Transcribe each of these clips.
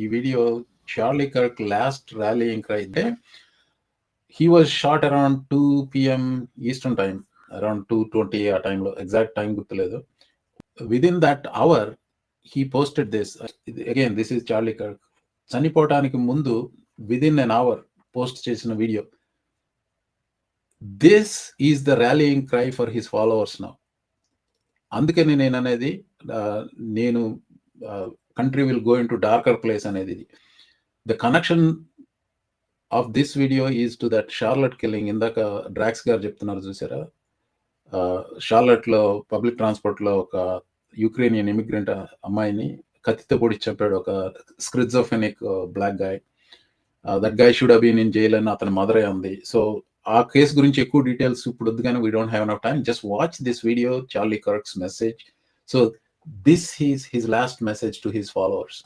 ఈ video Charlie Kirk last rallying cry అయితే he was shot around two PM eastern time around two twenty ఆ టైంలో exact time గుర్తులేదు. Within that hour he posted this again this is Charlie Kirk. చనిపోవటానికి ముందు within an hour post చేసిన video this is the rallying cry for his followers now అందుకని నేను అనేది నేను country will go into darker place అనేది ఇది. The connection of this video is to that Charlotte killing ఇందాక డ్రాక్స్ గారు చెప్తున్నారు చూసారా? షార్లట్లో పబ్లిక్ ట్రాన్స్పోర్ట్లో ఒక యుక్రేనియన్ ఇమిగ్రెంట్ అమ్మాయిని కత్తితో పొడి చంపాడు ఒక schizophrenic black guy that guy should been in jail అని అతని మదరే ఉంది. సో ఆ కేసు గురించి ఎక్కువ డీటెయిల్స్ ఇప్పుడు వద్దు కానీ we don't have enough time just watch this video Charlie Kirk's message so this is his last message to his followers.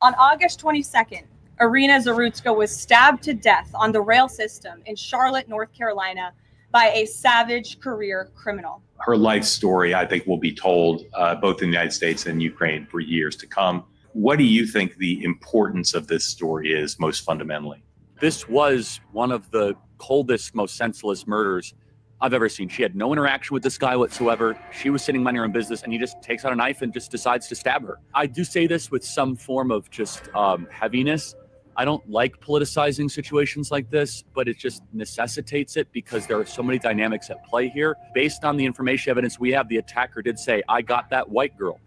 On August 22nd, Irina Zarutska was stabbed to death on the rail system in Charlotte, North Carolina, by a savage career criminal. Her life story, I think, will be told uh, both in the United States and Ukraine for years to come. What do you think the importance of this story is most fundamentally? This was one of the coldest, most senseless murders I've ever seen. She had no interaction with this guy whatsoever. She was sitting minding her own business, and he just takes out a knife and just decides to stab her. I do say this with some form of just um, heaviness. I don't like politicizing situations like this, but it just necessitates it because there are so many dynamics at play here. Based on the information evidence we have, the attacker did say, I got that white girl.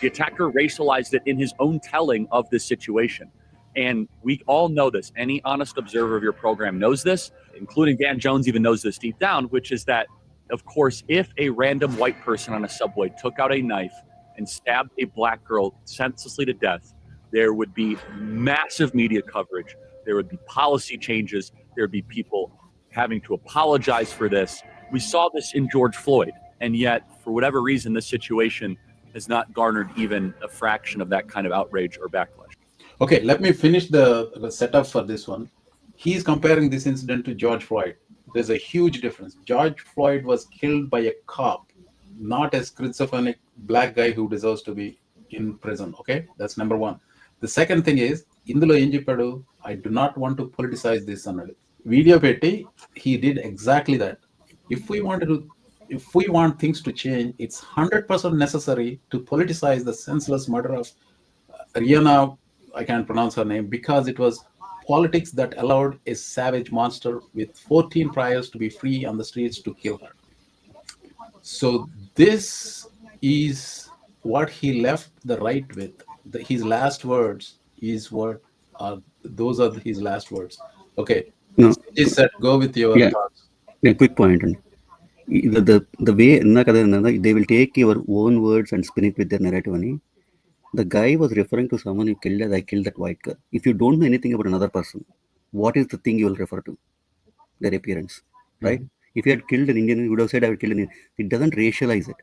The attacker racialized it in his own telling of this situation. And we all know this. Any honest observer of your program knows this, including Dan Jones even knows this deep down, which is that, of course, if a random white person on a subway took out a knife and stabbed a black girl senselessly to death, there would be massive media coverage. There would be policy changes. There would be people having to apologize for this. We saw this in George Floyd. And yet, for whatever reason, this situation has not garnered even a fraction of that kind of outrage or backlash. Okay, let me finish the, the setup for this one. He's comparing this incident to George Floyd. There's a huge difference. George Floyd was killed by a cop, not a schizophrenic black guy who deserves to be in prison. Okay, that's number one. The second thing is, ఇందులో ఏం చెప్పాడు I do not want to politicise this అన్నాడు video పెట్టి he did exactly that if we want to if we want things to change, it's 100% necessary to politicize the senseless murder of uh, Rihanna, I can't pronounce her name, because it was politics that allowed a savage monster with 14 priors to be free on the streets to kill her. So, this is what he left the right with. The, his last words is what are those are his last words. Okay, No. he said, go with your Yeah. thoughts. Yeah, quick point. The, the way ఇందాక అదే will take your own words and spin it with their narrative అని the guy was referring to someone who killed as I killed that white girl. If you don't know anything about another person, what is the thing you will refer to? Their appearance, right? If you had killed an Indian, you would have said I would kill an Indian. It doesn't racialize it.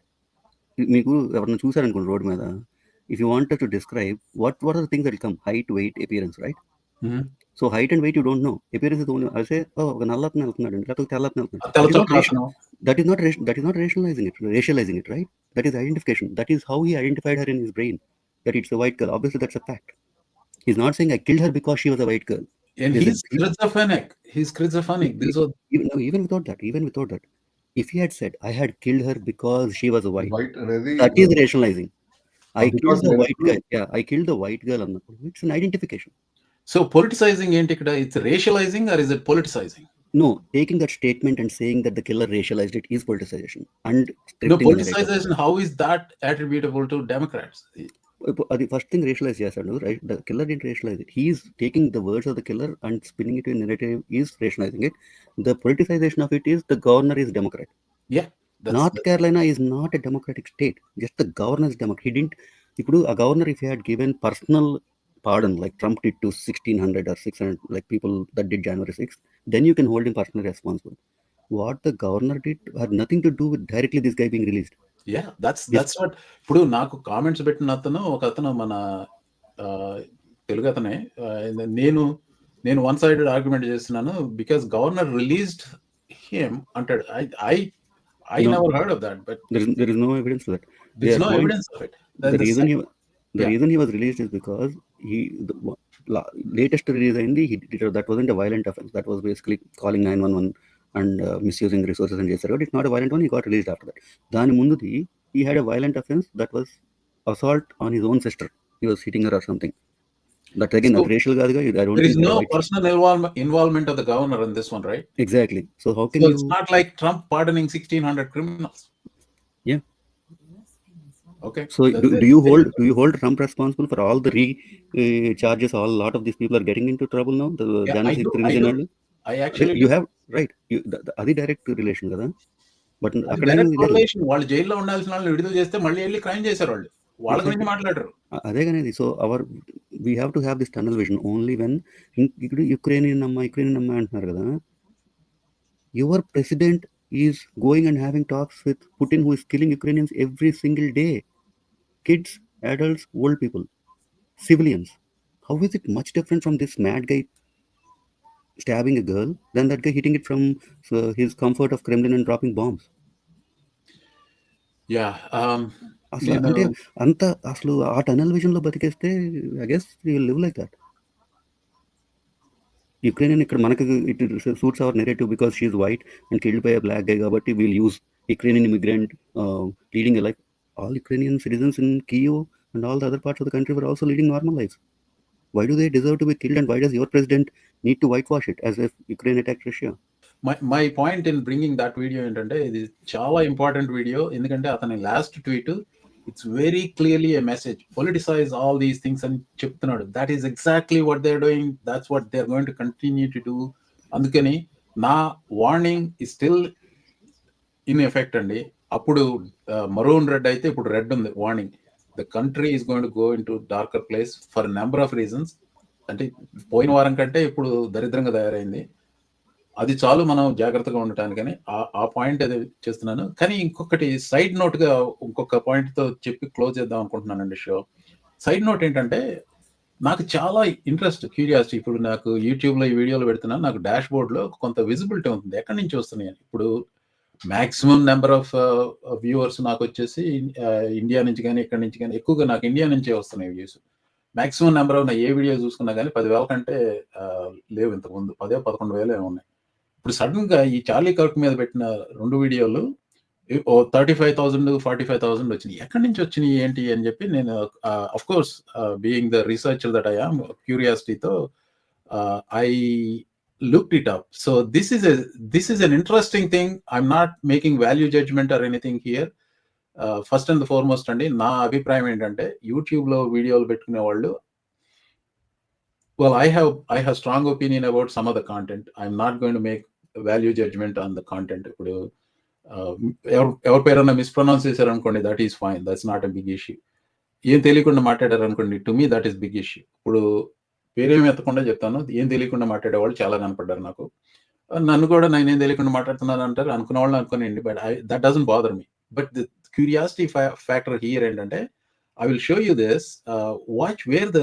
మీకు ఎవరైనా చూసారనుకోండి road మీద if you want to describe what what are the things that come height weight appearance right Mhm. So height and weight you don't know appearance only అసే ఒక నల్లతను వెళ్తున్నాడు లేకపోతే తెల్లతను ఆ తెల్లచొక్కా వెళ్తున్నాడు అతను that is not ration- that is not rationalizing it racializing it right that is identification that is how he identified her in his brain that it's a white girl obviously that's a fact he's not saying i killed her because she was a white girl And Is he's it- schizophrenic. He's schizophrenic. This was even, no, even without that even without that if he had said i had killed her because she was a white white అనేది that is rationalizing i Because killed the then- white girl yeah i killed the white girl అన్నప్పుడు it's an identification So politicizing it's racializing or is it politicizing? No, taking that statement and saying that the killer racialized it is politicization. And no politicization. How is that attributable to Democrats? Uh, uh, the first thing racialized, yes, I know, right? The killer didn't racialize it. He is taking the words of the killer and spinning it to a narrative. Is racializing it. The politicization of it is the governor is Democrat. Yeah. North the... Carolina is not a democratic state. Just the governor is Democrat. He didn't. He could, a governor, if he had given personal pardon like Trump did to 1600 or 600 like people that did January 6th, then you can hold him personally responsible. What the governor did had nothing to do with directly this guy being released. Yeah that's Yes. That's what ఇప్పుడు నాకు comments పెట్టిన అతను ఒక అతను మన తెలుగు అతనే నేను నేను వన్ సైడెడ్ ఆర్గ్యుమెంట్ చేస్తున్నాను బికాస్ గవర్నర్ రిలీజ్డ్ హిమ్ అంటాడు I I I No. never heard of that, but There is there is no evidence for that. there's are no going- evidence of it. The, the the reason sec- he the yeah. reason he the latest release అయింది it, that wasn't a violent offense that was basically calling 911 and uh, misusing resources and చేశారు it's not a violent one he got released after that దాని ముందుది he had a violent offense that was assault on his own sister he was hitting her or something that again So, that racial కాదుగా no right. personal involvement involvement of the governor in this one, right? exactly so how can So you it's not like Trump pardoning 1600 criminals. Okay. So do, do you hold do you hold Trump responsible for all the re uh, charges? All lot of these people are getting into trouble now. The Yeah, I do, I do. I actually you have right. You, the, the, అది direct relation కదా but అక్కడ correlation. వాళ్ళు జైల్లో ఉండాల్సిన వాళ్ళు విడుదల చేస్తే మళ్ళీ వెళ్ళి క్రైమ్ చేశారు వాళ్ళు వాళ్ళ గురించి మాట్లాడరు అదే కానీ so our we have to have this tunnel vision only when ఇప్పుడు యుక్రెయిన్ అమ్మ యుక్రెయిన్ అమ్మ అంటున్నారు కదా your president is going and having talks with Putin who is killing Ukrainians every single day kids adults old people civilians. How is it much different from this mad guy stabbing a girl than that guy hitting it from uh, his comfort of Kremlin and dropping bombs? Yeah అసలు అంటే అంత అసలు ఆ tunnel విజన్లో బతికేస్తే I guess live like that Ukraine ఇక్కడ మనకి it suits our narrative because she white and killed by a black guy కాబట్టి we'll use Ukraine immigrant leading life all Ukrainian citizens in Kyiv and all the other parts of the country were also leading normal life why do they deserve to be killed and why does your president need to whitewash it as if Ukraine attack Russia my my point in bringing that video ఏంటంటే ఇది చాలా important video ఎందుకంటే అతని last tweet it's very clearly a message politicize all these things అని చెప్తున్నాడు. That is exactly what they're doing that's what they are going to continue to do అందుకని నా warning is still in effect అండి. అప్పుడు maroon red అయితే ఇప్పుడు red ఉంది warning the country is going to go into darker place for number of reasons అంటే పోయిన వారం కంటే ఇప్పుడు దరిద్రంగా తయారైంది. అది చాలు మనం జాగ్రత్తగా ఉండటానికని ఆ- ఆ పాయింట్ అది చేస్తున్నాను. కానీ ఇంకొకటి సైడ్ నోట్గా ఇంకొక పాయింట్తో చెప్పి క్లోజ్ చేద్దాం అనుకుంటున్నానండి షో. సైడ్ నోట్ ఏంటంటే నాకు చాలా ఇంట్రెస్ట్ క్యూరియాసిటీ ఇప్పుడు నాకు యూట్యూబ్లో ఈ వీడియోలు పెడుతున్నాను. నాకు డాష్ బోర్డ్లో కొంత విజిబిలిటీ ఉంటుంది. ఎక్కడి నుంచి వస్తున్నాయి అని. ఇప్పుడు మ్యాక్సిమం నెంబర్ ఆఫ్ వ్యూవర్స్ నాకు వచ్చేసి uh, ఇండియా నుంచి కానీ ఇక్కడి నుంచి కానీ ఎక్కువగా నాకు ఇండియా నుంచే వస్తున్నాయి వ్యూస్ మ్యాక్సిమం నెంబర్ ఆఫ్ ఏ వీడియో చూసుకున్నా కానీ పదివేల కంటే uh, లేవు ఇంతకుముందు. పదే పదకొండు వేలే ఉన్నాయి. ఇప్పుడు సడన్గా ఈ చార్లీ కర్క్ మీద పెట్టిన రెండు వీడియోలు ఓ thirty five thousand forty five thousand వచ్చినాయి. ఎక్కడి నుంచి వచ్చినాయి ఏంటి అని చెప్పి నేను of course being the researcher that I am క్యూరియాసిటీతో I look it up so this is this is an interesting thing I'm not making value judgement or anything here first and foremost అండి నా అభిప్రాయం ఏంటంటే యూట్యూబ్లో వీడియోలు పెట్టుకునే వాళ్ళు well i have i have strong opinion about some of the content. I'm not going to make value judgment on the content. ఇప్పుడు ఎవరు ఎవరి పేరన్నా మిస్ప్రొనౌన్స్ చేశారు అనుకోండి that is fine that's not a big issue ఏం తెలియకుండా మాట్లాడారు అనుకోండి to me that is big issue ఇప్పుడు పేరేమి ఎత్తకుండా చెప్తాను. ఏం తెలియకుండా మాట్లాడే వాళ్ళు చాలా కనపడ్డారు నాకు. నన్ను కూడా నేను ఏం తెలియకుండా మాట్లాడుతున్నాను అంటారు. అనుకున్న వాళ్ళు అనుకోనండి but I that doesn't bother me but the curiosity factor here ఏంటంటే I will show you this watch where the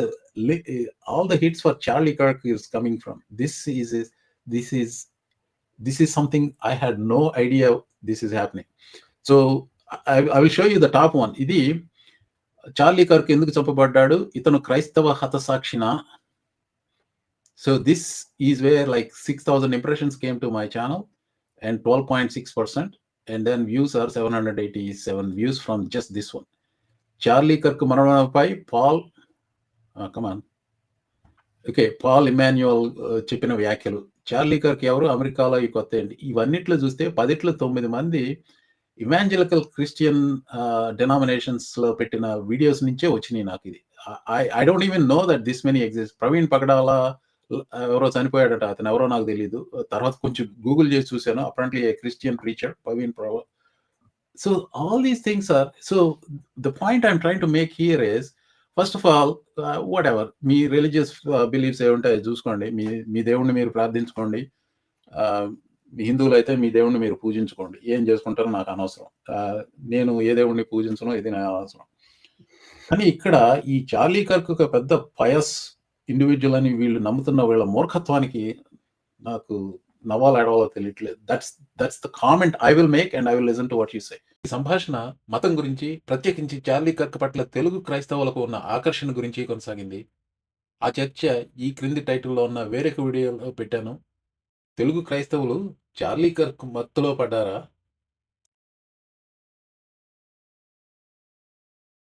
all the hits for Charlie Kirk is coming from. This is is- this is this is something I had no idea this is happening. So I, I will show you the top one. ఇది Charlie Kirk ఎందుకు చంపబడ్డాడు ఇతను క్రైస్తవ హతసాక్షిన so this is where like six thousand impressions came to my channel and twelve point six percent and then views are seven hundred eighty seven views from just this one Charlie Kirk మరణంపై Paul come on okay Paul Emmanuel చెప్పిన వ్యాఖ్యలు. Charlie Kirk ఎవరు? అమెరికాలో ఈ కొత్త ఏంటి? ఇవన్నిట్లో చూస్తే పదిట్లో తొమ్మిది మంది ఇవాంజలికల్ క్రిస్టియన్ డెనామినేషన్స్లో పెట్టిన వీడియోస్ నుంచే వచ్చినాయి నాకు ఇది. I don't even know that this many exist. Praveen Pagadala ఎవరో చనిపోయాడట అతను ఎవరో నాకు తెలియదు తర్వాత కొంచెం గూగుల్ చేసి చూశాను. Apparently Christian preacher Praveen ప్రవ. So all these things are so the point I'm trying to make here is first of all whatever me religious beliefs ఏముంటాయో చూసుకోండి. మీ మీ దేవుణ్ణి మీరు ప్రార్థించుకోండి. Uh, మీ హిందువులు అయితే మీ దేవుణ్ణి మీరు పూజించుకోండి. ఏం చేసుకుంటారో నాకు అనవసరం. నేను ఏ దేవుణ్ణి పూజించను ఇది నా అవసరం కానీ ఇక్కడ ఈ చార్లీ కర్క్ ఒక పెద్ద పయస్ ఇండివిజువల్ అని వీళ్ళు నమ్ముతున్న వీళ్ళ మూర్ఖత్వానికి నాకు నవ్వాలో అడవాలో తెలియట్లేదు. That's that's the comment I will make and I will listen to what you say ఈ సంభాషణ మతం గురించి ప్రత్యేకించి చార్లీ కర్క్ పట్ల తెలుగు క్రైస్తవులకు ఉన్న ఆకర్షణ గురించి కొనసాగింది. ఆ చర్చ ఈ క్రింది టైటిల్లో ఉన్న వేరొక వీడియోలో పెట్టాను. తెలుగు క్రైస్తవులు చార్లీ కర్క్ మత్తులో పడ్డారా?